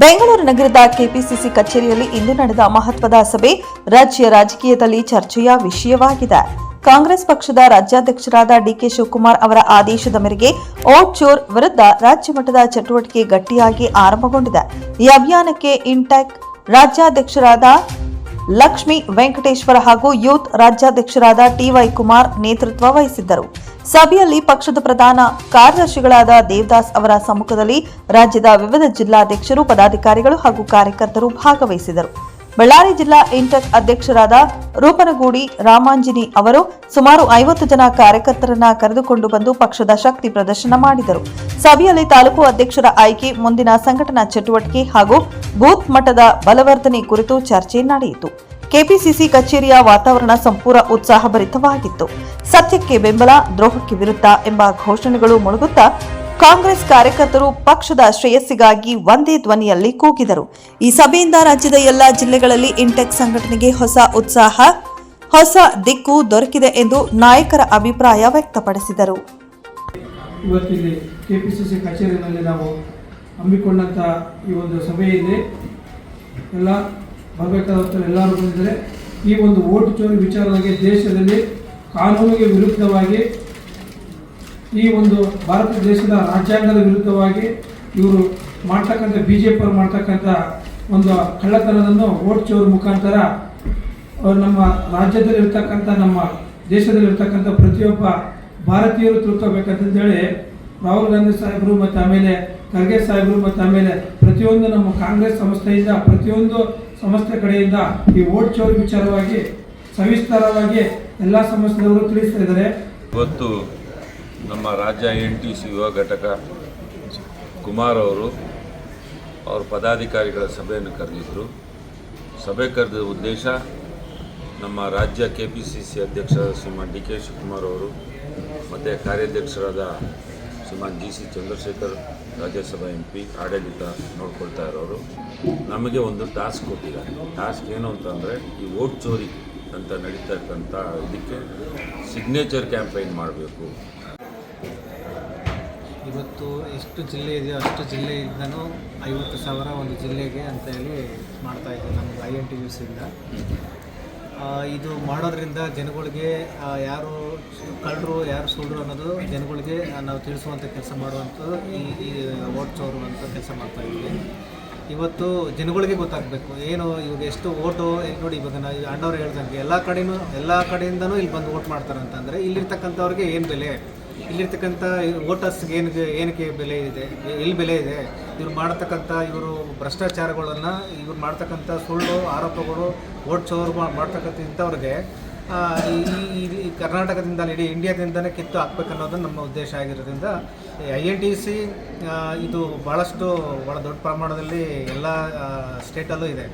ಬೆಂಗಳೂರು ನಗರದ ಕೆಪಿಸಿಸಿ ಕಚೇರಿಯಲ್ಲಿ ಇಂದು ನಡೆದ ಮಹತ್ವದ ಸಭೆ ರಾಜ್ಯ ರಾಜಕೀಯದಲ್ಲಿ ಚರ್ಚೆಯ ವಿಷಯವಾಗಿದೆ. ಕಾಂಗ್ರೆಸ್ ಪಕ್ಷದ ರಾಜ್ಯಾಧ್ಯಕ್ಷರಾದ ಡಿಕೆ ಶಿವಕುಮಾರ್ ಅವರ ಆದೇಶದ ಮೇರೆಗೆ ಓಟ್ ಚೋರ್ ವಿರುದ್ಧ ರಾಜ್ಯ ಮಟ್ಟದ ಚಟುವಟಿಕೆ ಗಟ್ಟಿಯಾಗಿ ಆರಂಭಗೊಂಡಿದೆ. ಈ ಅಭಿಯಾನಕ್ಕೆ ಇಂಟೆಕ್ ರಾಜ್ಯಾಧ್ಯಕ್ಷರಾದ ಲಕ್ಷ್ಮಿ ವೆಂಕಟೇಶ್ವರ ಹಾಗೂ ಯೂತ್ ರಾಜ್ಯಾಧ್ಯಕ್ಷರಾದ ಟಿವೈ ಕುಮಾರ್ ನೇತೃತ್ವ ವಹಿಸಿದ್ದರು. ಸಭೆಯಲ್ಲಿ ಪಕ್ಷದ ಪ್ರಧಾನ ಕಾರ್ಯದರ್ಶಿಗಳಾದ ದೇವದಾಸ್ ಅವರ ಸಮ್ಮುಖದಲ್ಲಿ ರಾಜ್ಯದ ವಿವಿಧ ಜಿಲ್ಲಾಧ್ಯಕ್ಷರು, ಪದಾಧಿಕಾರಿಗಳು ಹಾಗೂ ಕಾರ್ಯಕರ್ತರು ಭಾಗವಹಿಸಿದರು. ಬಳ್ಳಾರಿ ಜಿಲ್ಲಾ ಇಂಟೆಕ್ ಅಧ್ಯಕ್ಷರಾದ ರೂಪನಗೂಡಿ ರಾಮಾಂಜಿನಿ ಅವರು ಸುಮಾರು ಐವತ್ತು ಜನ ಕಾರ್ಯಕರ್ತರನ್ನ ಕರೆದುಕೊಂಡು ಬಂದು ಪಕ್ಷದ ಶಕ್ತಿ ಪ್ರದರ್ಶನ ಮಾಡಿದರು. ಸಭೆಯಲ್ಲಿ ತಾಲೂಕು ಅಧ್ಯಕ್ಷರ ಆಯ್ಕೆ, ಮುಂದಿನ ಸಂಘಟನಾ ಚಟುವಟಿಕೆ ಹಾಗೂ ಬೂತ್ ಮಟ್ಟದ ಬಲವರ್ಧನೆ ಕುರಿತು ಚರ್ಚೆ ನಡೆಯಿತು. ಕೆಪಿಸಿಸಿ ಕಚೇರಿಯ ವಾತಾವರಣ ಸಂಪೂರ್ಣ ಉತ್ಸಾಹಭರಿತವಾಗಿತ್ತು. ಸತ್ಯಕ್ಕೆ ಬೆಂಬಲ, ದ್ರೋಹಕ್ಕೆ ವಿರುದ್ಧ ಎಂಬ ಘೋಷಣೆಗಳು ಮುಳುಗುತ್ತಾ ಕಾಂಗ್ರೆಸ್ ಕಾರ್ಯಕರ್ತರು ಪಕ್ಷದ ಶ್ರೇಯಸ್ಸಿಗಾಗಿ ಒಂದೇ ಧ್ವನಿಯಲ್ಲಿ ಕೂಗಿದರು. ಈ ಸಭೆಯಿಂದ ರಾಜ್ಯದ ಎಲ್ಲಾ ಜಿಲ್ಲೆಗಳಲ್ಲಿ ಇಂಟೆಕ್ ಸಂಘಟನೆಗೆ ಹೊಸ ಉತ್ಸಾಹ, ಹೊಸ ದಿಕ್ಕು ದೊರಕಿದೆ ಎಂದು ನಾಯಕರ ಅಭಿಪ್ರಾಯ ವ್ಯಕ್ತಪಡಿಸಿದರು. ಇವತ್ತಿಲ್ಲಿ ಕೆ ಪಿ ಸಿ ಸಿ ಕಚೇರಿಯಲ್ಲಿ ನಾವು ಹಮ್ಮಿಕೊಂಡಂತಹ ಈ ಒಂದು ಸಭೆಯಲ್ಲಿ ಎಲ್ಲ ಬರಬೇಕಾದಂಥ ಎಲ್ಲರೂ ಬಂದಿದ್ದಾರೆ ಈ ಒಂದು ಓಟು ಚೋರಿ ವಿಚಾರವಾಗಿ ದೇಶದಲ್ಲಿ ಕಾನೂನಿಗೆ ವಿರುದ್ಧವಾಗಿ, ಈ ಒಂದು ಭಾರತ ದೇಶದ ರಾಜ್ಯಾಂಗದ ವಿರುದ್ಧವಾಗಿ ಇವರು ಮಾಡ್ತಕ್ಕಂಥ ಬಿ ಜೆ ಪಿಯವರು ಮಾಡ್ತಕ್ಕಂಥ ಒಂದು ಕಳ್ಳತನವನ್ನು ಓಟ್ ಚೋರ್ ಮುಖಾಂತರ ಅವರು ನಮ್ಮ ರಾಜ್ಯದಲ್ಲಿರ್ತಕ್ಕಂಥ, ನಮ್ಮ ದೇಶದಲ್ಲಿರ್ತಕ್ಕಂಥ ಪ್ರತಿಯೊಬ್ಬ ಭಾರತೀಯರು ತಿಳ್ಕೋಬೇಕಂತಂದೇಳಿ ರಾಹುಲ್ ಗಾಂಧಿ ಸಾಹೇಬರು ಮತ್ತು ಆಮೇಲೆ ಖರ್ಗೆ ಸಾಹೇಬರು ಮತ್ತು ಆಮೇಲೆ ಪ್ರತಿಯೊಂದು ನಮ್ಮ ಕಾಂಗ್ರೆಸ್ ಸಂಸ್ಥೆಯಿಂದ ಪ್ರತಿಯೊಂದು ಸಂಸ್ಥೆ ಕಡೆಯಿಂದ ಈ ಓಟ್ ಚೋರಿ ವಿಚಾರವಾಗಿ, ಸವಿಸ್ತಾರವಾಗಿ ಎಲ್ಲ ಸಂಸ್ಥೆದವರು ತಿಳಿಸ್ತಾ ಇದ್ದಾರೆ. ಇವತ್ತು ನಮ್ಮ ರಾಜ್ಯ ಎನ್ ಟಿ ಸಿ ಯುವ ಘಟಕ ಕುಮಾರ್ ಅವರು, ಅವ್ರ ಪದಾಧಿಕಾರಿಗಳ ಸಭೆಯನ್ನು ಕರೆದಿದ್ದರು ಸಭೆ ಕರೆದ ಉದ್ದೇಶ ನಮ್ಮ ರಾಜ್ಯ ಕೆ ಪಿ ಸಿ ಸಿ ಅಧ್ಯಕ್ಷರಾದ ಶ್ರೀಮಾನ್ ಡಿ ಕೆ ಶಿವಕುಮಾರ್ ಅವರು, ಮತ್ತು ಕಾರ್ಯಾಧ್ಯಕ್ಷರಾದ Shriman G C Chandrashekhar Rajya Sabha M P ಆಡಳಿತ ನೋಡ್ಕೊಳ್ತಾ ಇರೋರು, ನಮಗೆ ಒಂದು ಟಾಸ್ಕ್ ಕೊಟ್ಟಿದ್ದಾರೆ. ಟಾಸ್ಕ್ ಏನು ಅಂತಂದರೆ, ಈ ವೋಟ್ ಚೋರಿ ಅಂತ ನಡೀತಾ ಇರ್ತಕ್ಕಂಥ ಇದಕ್ಕೆ ಸಿಗ್ನೇಚರ್ ಕ್ಯಾಂಪೈನ್ ಮಾಡಬೇಕು. ಇವತ್ತು ಎಷ್ಟು ಜಿಲ್ಲೆ ಇದೆಯೋ ಅಷ್ಟು ಜಿಲ್ಲೆಯಿಂದನೂ ಐವತ್ತು ಸಾವಿರ ಒಂದು ಜಿಲ್ಲೆಗೆ ಅಂತ ಹೇಳಿ ಮಾಡ್ತಾ ಇದ್ದೀವಿ ನಮ್ಗೆ ಐ ಎನ್ ಟಿ ಯು ಸಿಂದ ಇದು ಮಾಡೋದ್ರಿಂದ ಜನಗಳಿಗೆ ಯಾರು ಕಳ್ಳರು, ಯಾರು ಸುಳ್ಳರು ಅನ್ನೋದು ಜನಗಳಿಗೆ ನಾವು ತಿಳಿಸುವಂಥ ಕೆಲಸ ಮಾಡುವಂಥದ್ದು ಈ ಈ ಓಟ್ ಚೋರು ಅಂತ ಕೆಲಸ ಮಾಡ್ತಾ ಇದ್ದೀವಿ ಇವತ್ತು ಜನಗಳಿಗೆ ಗೊತ್ತಾಗಬೇಕು. ಏನು ಇವಾಗ ಎಷ್ಟು ಓಟು ನೋಡಿ ಇವಾಗ ನಾವು ಅಣ್ಣವ್ರು ಹೇಳ್ದಂಗೆ ಎಲ್ಲ ಕಡೆಯೂ ಎಲ್ಲ ಕಡೆಯಿಂದನೂ ಇಲ್ಲಿ ಬಂದು ಓಟ್ ಮಾಡ್ತಾರೆ ಅಂತಂದರೆ ಇಲ್ಲಿರ್ತಕ್ಕಂಥವ್ರಿಗೆ ಏನು ಬೆಲೆ? ಇಲ್ಲಿರ್ತಕ್ಕಂಥ ವೋಟರ್ಸ್ಗೆ ಏನಿದೆ ಏನಕ್ಕೆ ಬೆಲೆ ಇದೆ? ಎಲ್ಲಿ ಬೆಲೆ ಇದೆ? ಇವ್ರು ಮಾಡ್ತಕ್ಕಂಥ ಇವರು ಭ್ರಷ್ಟಾಚಾರಗಳನ್ನು, ಇವ್ರು ಮಾಡ್ತಕ್ಕಂಥ ಸುಳ್ಳು ಆರೋಪಗಳು, ವೋಟ್ ಚೋರ್ ಮಾಡ್ತಕ್ಕಂಥ ಇಂಥವ್ರಿಗೆ ಈ ಕರ್ನಾಟಕದಿಂದ ಇಡೀ ಇಂಡಿಯಾದಿಂದನೇ ಕಿತ್ತು ಹಾಕ್ಬೇಕನ್ನೋದು ನಮ್ಮ ಉದ್ದೇಶ ಆಗಿರೋದ್ರಿಂದ ಐ ಎನ್ ಟಿ ಸಿ ಇದು ಭಾಳಷ್ಟು ಭಾಳ ದೊಡ್ಡ ಪ್ರಮಾಣದಲ್ಲಿ ಎಲ್ಲ ಸ್ಟೇಟಲ್ಲೂ ಇದೆ.